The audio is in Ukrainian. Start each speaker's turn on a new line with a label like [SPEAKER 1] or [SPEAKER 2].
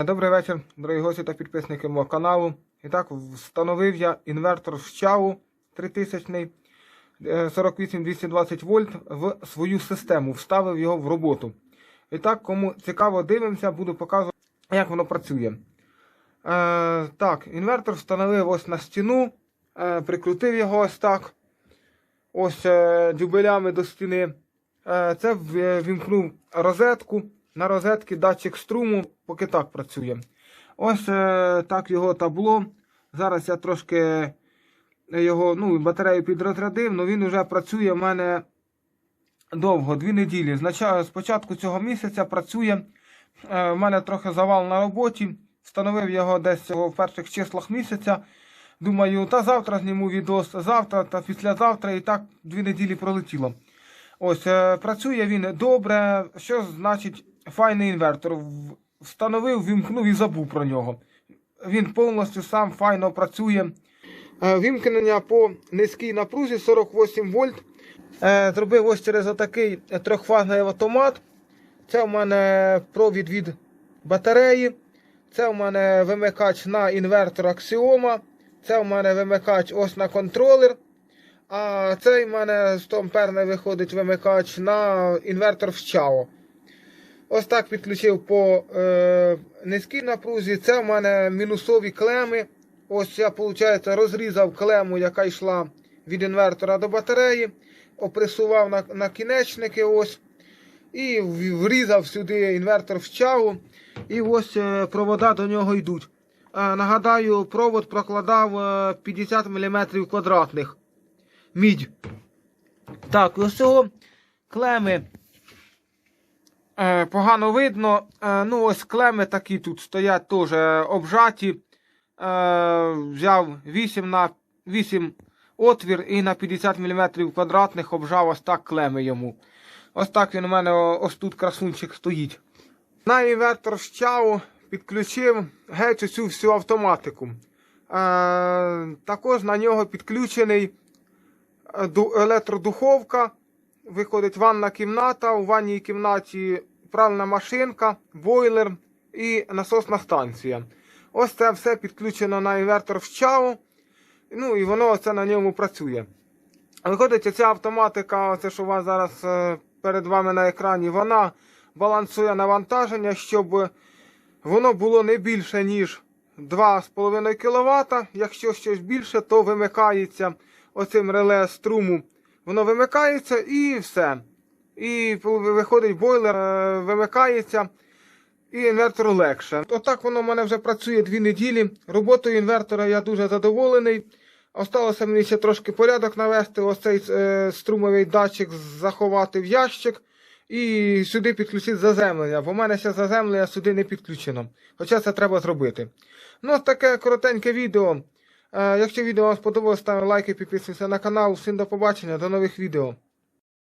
[SPEAKER 1] Добрий вечір, дорогі гості та підписники мого каналу. І так, встановив я інвертор в Чаву 3000 е, 48220 вольт в свою систему, вставив його в роботу. І так, кому цікаво дивимося, буду показувати, як воно працює. Е, так, інвертор встановив ось на стіну, е, прикрутив його ось так. Ось е, дюбелями до стіни. Е, це в- вімкнув розетку. На розетки датчик струму, поки так працює. Ось е, так його табло. Зараз я трошки його ну, батарею підрозрядив, але він вже працює в мене довго, дві неділі. Знача- З початку цього місяця працює. Е, в мене трохи завал на роботі. Встановив його десь в перших числах місяця. Думаю, та завтра зніму відос, завтра та післязавтра, і так дві неділі пролетіло. Ось, е, працює він добре. Що значить файний інвертор? Встановив, вімкнув і забув про нього. Він повністю сам файно працює. Е, Вімкнення по низькій напрузі 48 вольт. Е, Зробив ось через отакий е, трьохфазний автомат. Це в мене провід від батареї. Це в мене вимикач на інвертор Axioma. Це в мене вимикач ось на контролер. А цей в мене 100 амперний виходить вимикач на інвертор в Chao. Ось так підключив по е, низькій напрузі. Це в мене мінусові клеми. Ось я, виходить, розрізав клему, яка йшла від інвертора до батареї, опресував на, на кінечники. ось. І врізав сюди інвертор в чаву. І ось е, провода до нього йдуть. Е, нагадаю, провод прокладав е, 50 мм квадратних. Мідь. Так, ось цього клеми е, погано видно. Е, ну, ось клеми такі тут стоять теж обжаті. Е, взяв 8 на 8 отвір і на 50 мм квадратних обжав ось так клеми йому. Ось так він у мене ось тут красунчик стоїть. На інвертор чау підключив геть цю всю автоматику. Також на нього підключений електродуховка. Виходить ванна кімната. У ванній кімнаті пральна машинка, бойлер і насосна станція. Ось це все підключено на інвертор в чау. Ну і воно це на ньому працює. Виходить, ця автоматика, це що у вас зараз е, перед вами на екрані, вона балансує навантаження, щоб воно було не більше, ніж 2,5 кВт. Якщо щось більше, то вимикається оцим реле струму. Воно вимикається і все. І виходить бойлер, е, вимикається. І інвертору легше. Отак воно в мене вже працює дві неділі. Роботою інвертора я дуже задоволений. Осталося мені ще трошки порядок навести, ось цей е, струмовий датчик заховати в ящик і сюди підключити заземлення. Бо в мене ще заземлення сюди не підключено. Хоча це треба зробити. Ну, ось таке коротеньке відео. Е, якщо відео вам сподобалось, ставте лайки, підписуйтесь на канал. Всім до побачення, до нових відео.